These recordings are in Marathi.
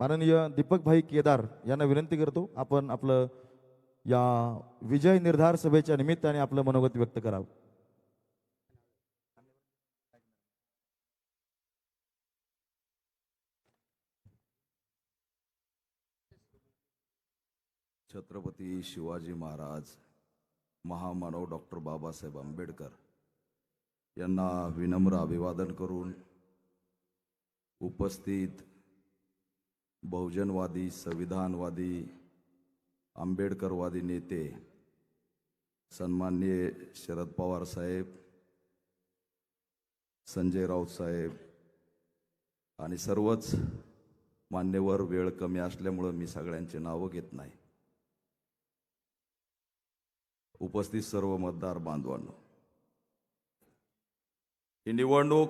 माननीय दीपकभाई केदार यांना विनंती करतो आपण आपलं या विजय निर्धार सभेच्या निमित्ताने आपलं मनोगत व्यक्त करावं. छत्रपती शिवाजी महाराज महामानव डॉक्टर बाबासाहेब आंबेडकर यांना विनम्र अभिवादन करून उपस्थित बहुजनवादी संविधानवादी आंबेडकरवादी नेते सन्माननीय शरद पवार साहेब संजय राऊत साहेब आणि सर्वच मान्यवर वेळ कमी असल्यामुळं मी सगळ्यांची नावं घेत नाही. उपस्थित सर्व मतदार बांधवांनो ही निवडणूक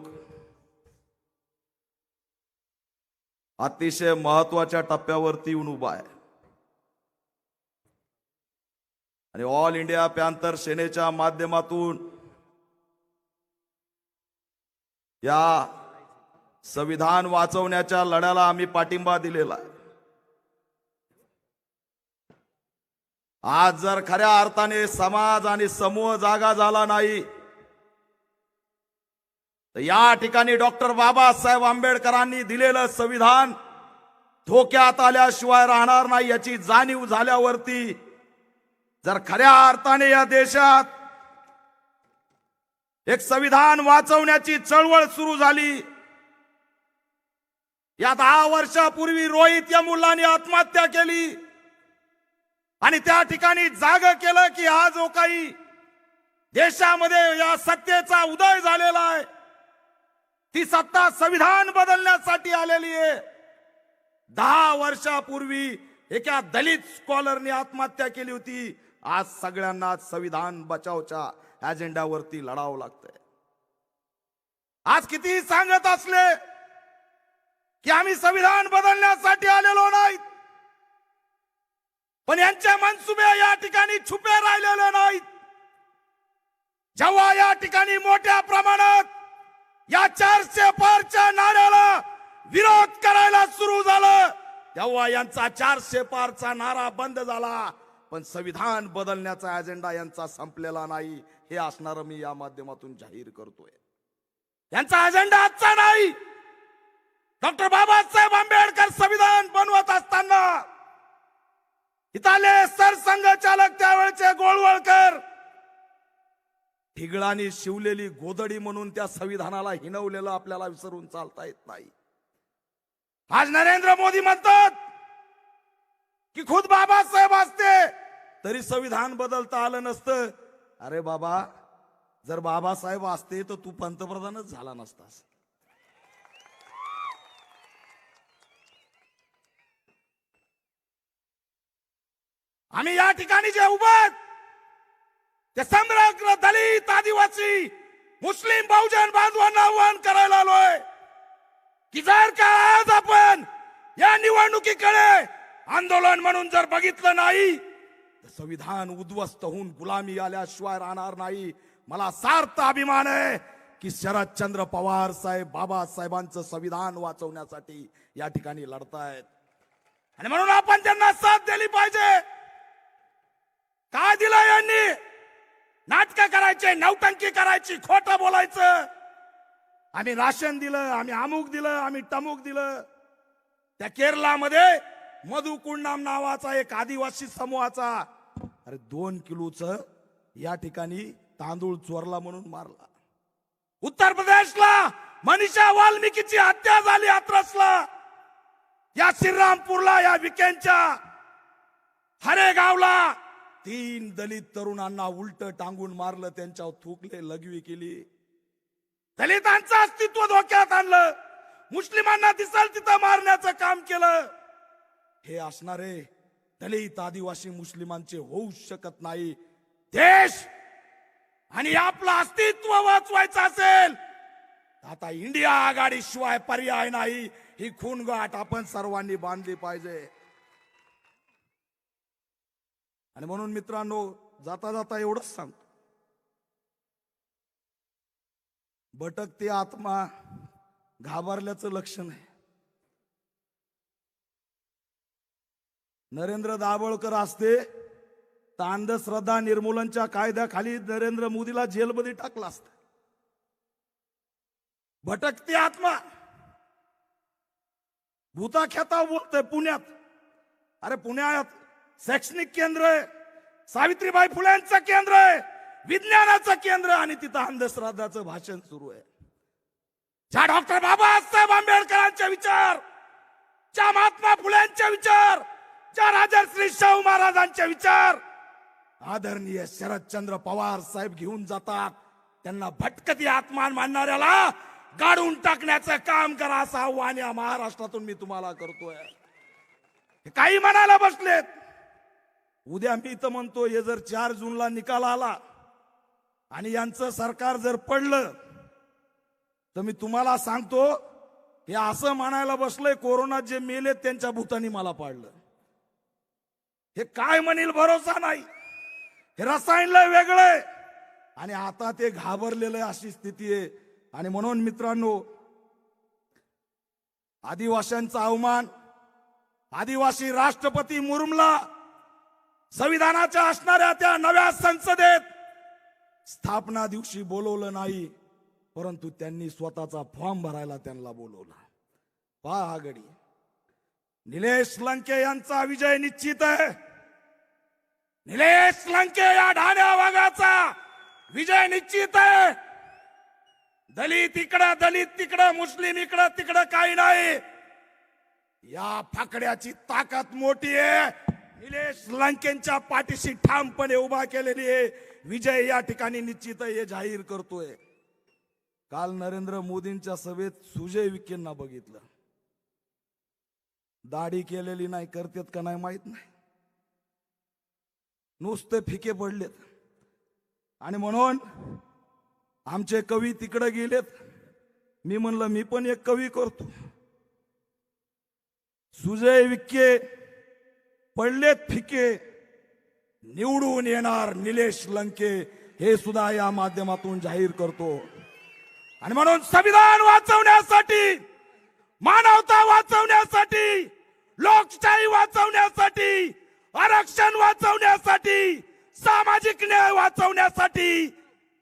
अतिशय महत्त्वाच्या टप्प्यावरती येऊन उभा आहे. आणि ऑल इंडिया पॅन्थर सेनेच्या माध्यमातून या संविधान वाचवण्याच्या लढ्याला आम्ही पाठिंबा दिलेला आहे. आज जर खऱ्या अर्थाने समाज आणि समूह जागा झाला नाही तर या ठिकाणी डॉक्टर बाबासाहेब आंबेडकरांनी दिलेलं संविधान धोक्यात आल्याशिवाय राहणार नाही याची जाणीव झाल्यावरती जर खऱ्या अर्थाने या देशात एक संविधान वाचवण्याची चळवळ सुरू झाली या दहा वर्षापूर्वी रोहित या मुलांनी आत्महत्या केली आणि त्या ठिकाणी जाग केलं की हा जो काही देशामध्ये या सत्तेचा उदय झालेला आहे ती सत्ता संविधान बदलण्यासाठी आलेली आहे. दहा वर्षापूर्वी एका दलित स्कॉलरने आत्महत्या केली होती. आज सगळ्यांना संविधान बचावच्या अजेंड्यावरती लढावं लागतंय. आज कितीही सांगत असले की आम्ही संविधान बदलण्यासाठी आलेलो नाहीत. पण यांचे मनसुबे या ठिकाणी छुपे राहिलेले नाहीत. जेव्हा या ठिकाणी मोठ्या प्रमाणात या चारशे पारच्या नाऱ्याला विरोध करायला सुरू झालं. तेव्हा यांचा चारशे पारचा नारा बंद झाला. पण संविधान बदलण्याचा अजेंडा यांचा संपलेला नाही. हे असणार मी या माध्यमातून जाहीर करतोय. यांचा अजेंडा आजचा नाही. डॉक्टर बाबासाहेब आंबेडकर संविधान बनवत असताना इथले सरसंघचालक त्यावेळचे गोळवळकर ठिगळाने शिवलेली गोदडी म्हणून त्या संविधानाला हिनवलेलं आपल्याला विसरून चालता येत नाही. आज नरेंद्र मोदी म्हणतात की खुद बाबासाहेब असते तरी संविधान बदलता आलं नसतं. अरे बाबा जर बाबासाहेब असते तर तू पंतप्रधानच झाला नसतास. आम्ही या ठिकाणी जे उभं ते समग्र दलित आदिवासी मुस्लिम बहुजन बांधवांना आव्हान करायला आलोय. की जर का आज आपण या निवडणुकीकडे आंदोलन म्हणून जर बघितलं नाही तर संविधान उद्ध्वस्त होऊन गुलामी आल्याशिवाय राहणार नाही. मला सार्थ अभिमान आहे की शरदचंद्र पवार साहेब बाबासाहेबांचं संविधान वाचवण्यासाठी या ठिकाणी लढतायत. आणि म्हणून आपण त्यांना साथ दिली पाहिजे काय दिलं यांनी करायचे नौटंकी करायची खोटं बोलायचं. आम्ही राशन दिलं आम्ही अमुक दिलं आम्ही टमुक दिलं. त्या केरलामध्ये मधुकुंडाम नावाचा एक आदिवासी समूहाचा अरे दोन किलोच या ठिकाणी तांदूळ चोरला म्हणून मारला. उत्तर प्रदेशला मनीषा वाल्मिकीची हत्या झाली हात्रसला. या श्रीरामपूरला या विकेंडच्या हरेगावला तीन दलित तरुणांना उलट टांगून मारलं त्यांच्यावर थुकले लघवी केली. दलितांचं अस्तित्व धोक्यात आणलं. मुस्लिमांना दिसल तिथं मारण्याचं काम केलं. हे असणारे दलित आदिवासी मुस्लिमांचे होऊ शकत नाही. देश आणि आपलं अस्तित्व वाचवायचं असेल आता इंडिया आघाडी शिवाय पर्याय नाही. ही खूनगाठ आपण सर्वांनी बांधली पाहिजे. आणि म्हणून मित्रांनो जाता जाता एवढंच सांगतो. भटकते आत्मा घाबरल्याचं लक्षण आहे नरेंद्र दाभोळकर असते तर अंधश्रद्धा निर्मूलनच्या कायद्याखाली नरेंद्र मोदीला जेलमध्ये टाकलं असतं. भटकते आत्मा. भूताख्याता बोलतोय पुण्यात. अरे पुण्यात शैक्षणिक केंद्र आहे सावित्रीबाई फुल्यांचं केंद्र आहे विज्ञानाचं केंद्र आणि तिथं अंधश्रद्धाचं भाषण सुरू आहे. ज्या डॉक्टर बाबासाहेब आंबेडकरांचे विचार ज्या महात्मा फुल्यांचे विचार ज्या राजर्श्री शाहू महाराजांचे विचार आदरणीय शरदचंद्र पवार साहेब घेऊन जातात. त्यांना भटकती आत्मान मानणाऱ्याला गाडून टाकण्याचं काम करा असं आव्हान या महाराष्ट्रातून मी तुम्हाला करतोय. काही म्हणायला बसलेत. उद्या मी तर म्हणतो हे जर चार जूनला निकाल आला आणि यांचं सरकार जर पडलं तर मी तुम्हाला सांगतो हे असं म्हणायला बसलंय कोरोनात जे मेले त्यांच्या भूतानी मला पाडलं. हे काय म्हणील भरोसा नाही. हे रसायन लय वेगळंय आणि आता ते घाबरलेलं अशी स्थिती आहे. आणि म्हणून मित्रांनो आदिवाशांचा अवमान आदिवासी राष्ट्रपती मुरुमला संविधानाच्या असणाऱ्या त्या नव्या संसदेत स्थापना दिवशी बोलवलं नाही परंतु त्यांनी स्वतःचा फॉर्म भरायला त्यांना बोलवला. पहा आघाडी. निलेश लंके यांचा विजय निश्चित आहे. निलेश लंके या ढाण्या वाघाचा विजय निश्चित आहे. दलित इकडं दलित तिकडं मुस्लिम इकडं तिकडं काही नाही. या फाकड्याची ताकद मोठी आहे. निलेश लंकेंच्या पाठीशी ठामपणे उभा केलेली आहे. विजय या ठिकाणी निश्चित हे जाहीर करतोय. काल नरेंद्र मोदींच्या सभेत सुजय विखेंना बघितलं. दाढी केलेली नाही करतेत का नाही माहीत नाही. नुसते फिके पडलेत. आणि म्हणून आमचे कवी तिकडे गेलेत. मी म्हणलं मी पण एक कवी करतो. सुजय विखे पडलेत फिके निवडून येणार निलेश लंके हे सुद्धा या माध्यमातून जाहीर करतो. आणि म्हणून संविधान वाचवण्यासाठी मानवता वाचवण्यासाठी लोकशाही वाचवण्यासाठी आरक्षण वाचवण्यासाठी सामाजिक न्याय वाचवण्यासाठी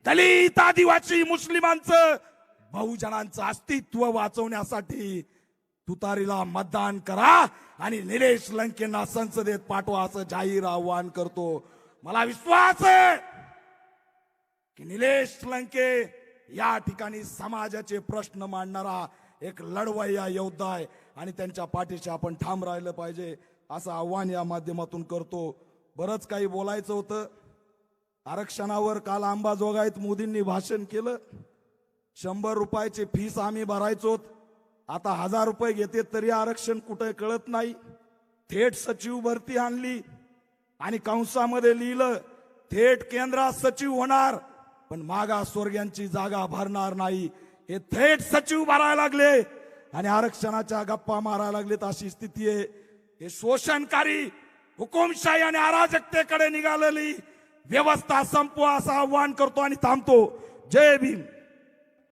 दलित आदिवासी मुस्लिमांचं बहुजनांचं अस्तित्व वाचवण्यासाठी तुतारीला मतदान करा. आणि निलेश लंकेंना संसदेत पाठवा असं जाहीर आव्हान करतो. मला विश्वास आहे की निलेश लंके या ठिकाणी समाजाचे प्रश्न मांडणारा एक लढवय्या योद्धा आहे आणि त्यांच्या पाठीशी आपण ठाम राहिलं पाहिजे असं आव्हान या माध्यमातून करतो. बरंच काही बोलायचं होतं. आरक्षणावर काल अंबाजोगाईत मोदींनी भाषण केलं. शंभर रुपयाची फीस आम्ही भरायचो आता हजार रुपये घेते तरी आरक्षण कुठे कळत नाही. थेट सचिव भरती आणली. आणि कंसामध्ये लिहिलं थेट केंद्रात सचिव होणार पण मागासवर्गीयांची जागा भरणार नाही. हे थेट सचिव भरायला लागले. आणि आरक्षणाच्या गप्पा मारायला लागलेत अशी स्थिती आहे. हे शोषणकारी हुकुमशाही आणि अराजकतेकडे निघालेली व्यवस्था संपवा असं आव्हान करतो आणि थांबतो. जय भीम.